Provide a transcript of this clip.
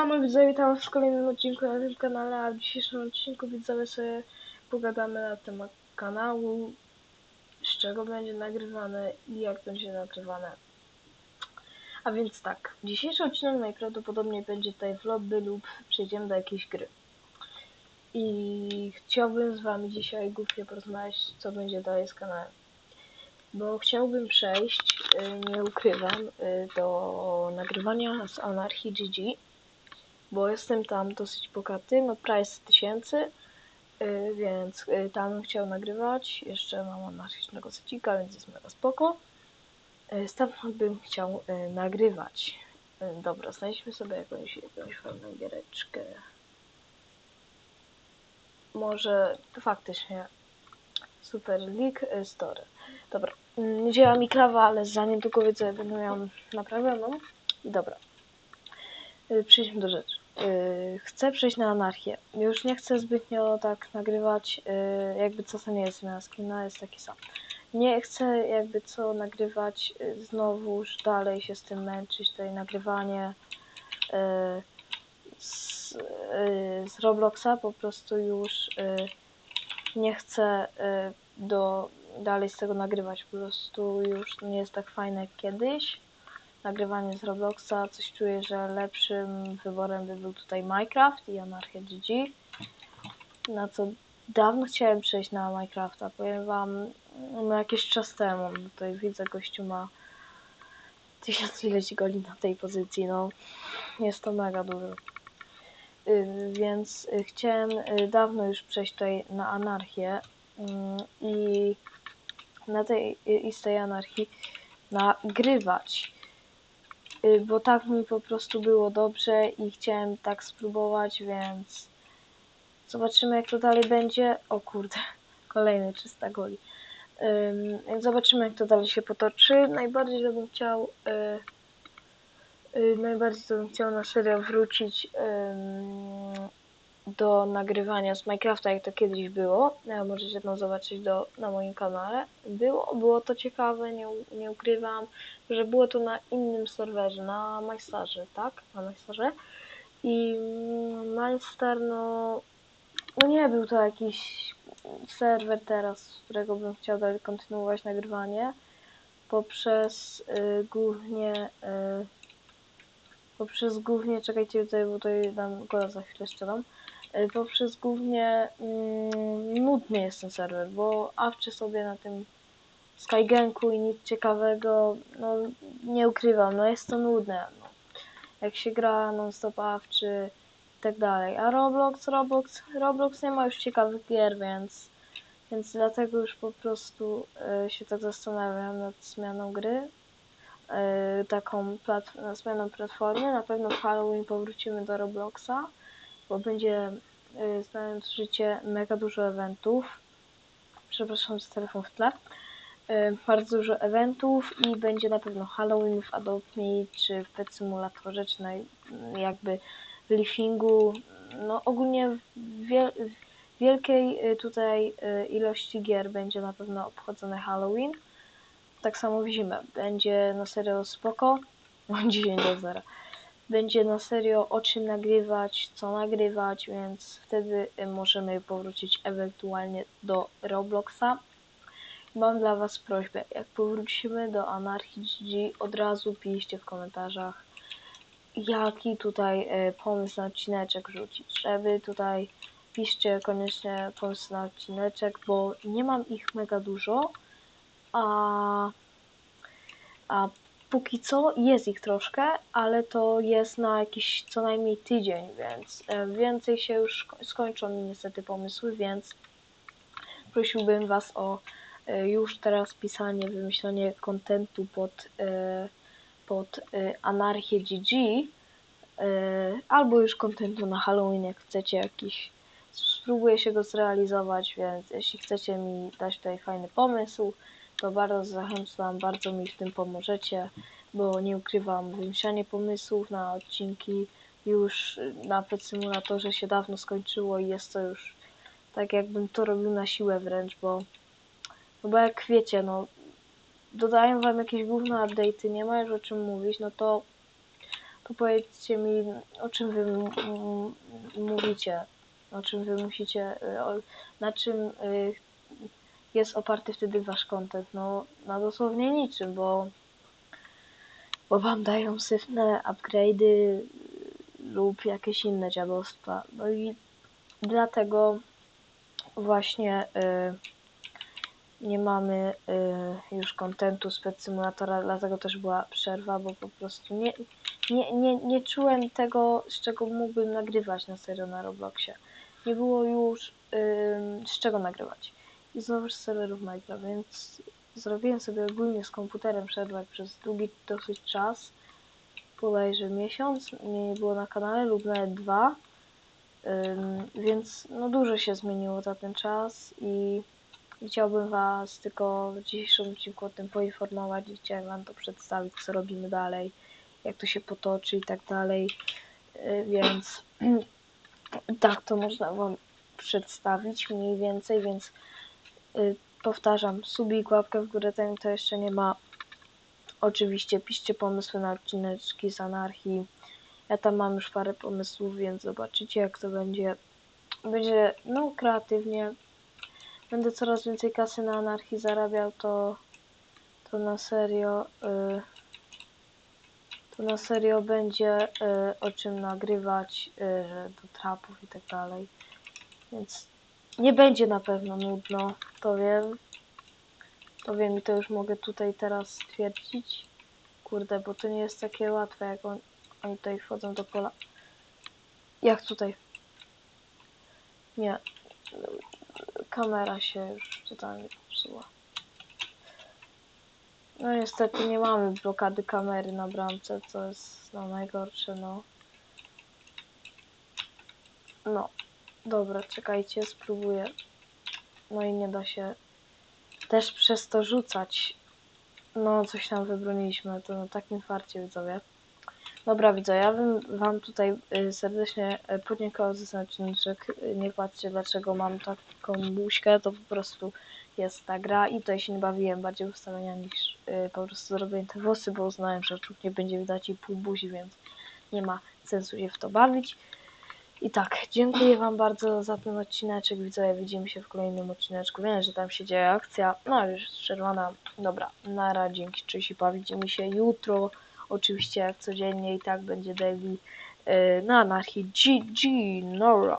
Siemano widzowie, witam w kolejnym odcinku na tym kanale, a w dzisiejszym odcinku widzowie sobie pogadamy na temat kanału, z czego będzie nagrywane i jak będzie nagrywane. A więc tak, dzisiejszy odcinek najprawdopodobniej będzie tutaj w lobby lub przejdziemy do jakiejś gry. I chciałbym z wami dzisiaj głównie porozmawiać, co będzie dalej z kanałem. Bo chciałbym przejść, y, nie ukrywam, y, do nagrywania z Anarchy GG bo jestem tam dosyć bogaty, no prawie 100 tysięcy, yy, więc yy, tam bym chciał nagrywać. Jeszcze mam anarchicznego secika, więc jest mega spoko. Yy, stamtąd bym chciał nagrywać. Dobra, znajdźmy sobie jakąś, jakąś fajną giereczkę. Może faktycznie Super League Story. Dobra, nie działa mi krawa, ale za niedługo widzę, będę ją naprawioną. I dobra. Przejdźmy do rzeczy. Yy, chcę przejść na anarchię. Już nie chcę zbytnio tak nagrywać, yy, jakby co to nie jest zmiana skina, jest taki sam. Nie chcę jakby co nagrywać yy, znowuż dalej się z tym męczyć, tutaj nagrywanie z, z Robloxa, po prostu już nie chcę do, dalej z tego nagrywać, po prostu już nie jest tak fajne jak kiedyś nagrywanie z Robloxa. Coś czuję, że lepszym wyborem by był tutaj Minecraft i Anarchia GG. Na co dawno chciałem przejść na Minecrafta. Powiem wam, no jakiś czas temu. Tutaj widzę, gościu ma tysiąc ileś goli na tej pozycji. No, jest to mega dużo. Yy, więc yy, chciałem yy, dawno już przejść tutaj na anarchię i na tej i z tej anarchii nagrywać. Y, bo tak mi po prostu było dobrze i chciałem tak spróbować, więc zobaczymy jak to dalej będzie. O kurde, kolejny 300 goli. Zobaczymy jak to dalej się potoczy. Najbardziej bym chciał yy, yy, najbardziej bym chciał na serio wrócić do nagrywania z Minecrafta, jak to kiedyś było. Ja możecie to zobaczyć do, na moim kanale. Było, było to ciekawe, nie, nie ukrywam, że było to na innym serwerze, na Majstarze, tak? Na Majstarze. I Majstar, no, no nie był to jakiś serwer teraz, z którego bym chciał dalej kontynuować nagrywanie. Poprzez y, głównie y, poprzez głównie, czekajcie tutaj, bo tutaj dam go za chwilę. Y, poprzez głównie mm, nudny jest ten serwer, bo awczy sobie na tym Skyganku i nic ciekawego, no nie ukrywam, no jest to nudne, no. Jak się gra non-stop awczy i tak dalej. A Roblox, Roblox, Roblox nie ma już ciekawych gier, więc, więc dlatego już po prostu y, się tak zastanawiam nad zmianą gry. Y, taką plat zmianą platformy. Na pewno w Halloween powrócimy do Robloxa bo będzie y, znając życie mega dużo eventów. Przepraszam za telefon w tle. Y, bardzo dużo eventów i będzie na pewno Halloween w Adopt Me, czy w Pet Simulatorze, czy na, jakby Leafingu. No ogólnie wiel wielkiej y, tutaj ilości gier będzie na pewno obchodzony Halloween. Tak samo w zimę. Będzie na serio spoko. Mam 10 do 0 będzie na serio o czym nagrywać, co nagrywać, więc wtedy y, możemy powrócić ewentualnie do Robloxa. Mam dla Was prośbę, jak powrócimy do Anarchii GG, od razu piszcie w komentarzach, jaki tutaj y, pomysł na odcineczek rzucić, żeby tutaj piszcie koniecznie pomysł na odcineczek, bo nie mam ich mega dużo, a, a póki co jest ich troszkę, ale to jest na jakiś co najmniej tydzień, więc e, więcej się już skończą niestety pomysły, więc prosiłbym Was o e, już teraz pisanie, wymyślenie kontentu pod, e, pod Anarchię GG albo już kontentu na Halloween, jak chcecie jakiś. Spróbuję się go zrealizować, więc jeśli chcecie mi dać tutaj fajny pomysł, to bardzo zachęcam, bardzo mi w tym pomożecie, bo nie ukrywam, wymyślanie pomysłów na odcinki już na Pet Simulatorze się dawno skończyło i jest to już tak jakbym to robił na siłę wręcz, bo no bo jak wiecie, no dodają wam jakieś główne update'y, nie ma już o czym mówić, no to to powiedzcie mi, o czym wy mówicie, o czym wy musicie, y, o, na czym y, jest oparty wtedy wasz content. No, na dosłownie niczym, bo, bo wam dają syfne upgrade'y lub jakieś inne dziadostwa. No i dlatego właśnie y, nie mamy y, już kontentu z Pet Simulatora, dlatego też była przerwa, bo po prostu nie, nie, nie, nie czułem tego, z czego mógłbym nagrywać na serio na Robloxie. Nie było już z czego nagrywać. I znowu serwerów Minecraft, więc zrobiłem sobie ogólnie z komputerem przerwę przez długi dosyć czas. Bodajże miesiąc, mnie nie było na kanale lub nawet dwa. Więc no dużo się zmieniło za ten czas i chciałbym Was tylko w dzisiejszym odcinku o tym poinformować i chciałem Wam to przedstawić, co robimy dalej, jak to się potoczy i tak dalej. Yy, Więc tak to można Wam przedstawić mniej więcej, więc powtarzam, subik, łapkę w górę, ten kto jeszcze nie ma. Oczywiście piszcie pomysły na odcineczki z anarchii. Ja tam mam już parę pomysłów, więc zobaczycie jak to będzie. Będzie no kreatywnie. Będę coraz więcej kasy na anarchii zarabiał, to to na serio y, to na serio będzie y, o czym nagrywać y, do trapów i tak dalej. Więc nie będzie na pewno nudno, to wiem. To wiem i to już mogę tutaj teraz stwierdzić. Kurde, bo to nie jest takie łatwe, jak on, oni tutaj wchodzą do pola. Jak tutaj? Nie. Kamera się już totalnie popsuła. No niestety nie mamy blokady kamery na bramce, co jest no, najgorsze, no. No. Dobra, czekajcie, spróbuję. No i nie da się też przez to rzucać. No, coś tam wybroniliśmy, to na takim farcie widzowie. Dobra widzowie, ja bym wam tutaj y, serdecznie y, podziękował za ten. Y, Nie patrzcie dlaczego mam taką buźkę, to po prostu jest ta gra i tutaj się nie bawiłem bardziej ustawienia niż po prostu zrobiłem te włosy, bo uznałem, że czub nie będzie widać i pół buzi, więc nie ma sensu się w to bawić. I tak, dziękuję wam bardzo za ten odcineczek, widzowie, widzimy się w kolejnym odcineczku. Wiem, że tam się dzieje akcja, no już jest czerwona. Dobra, nara, dzięki, cześć i pa, widzimy się jutro. Oczywiście jak codziennie i tak będzie daily yy, na anarchii GG Nora.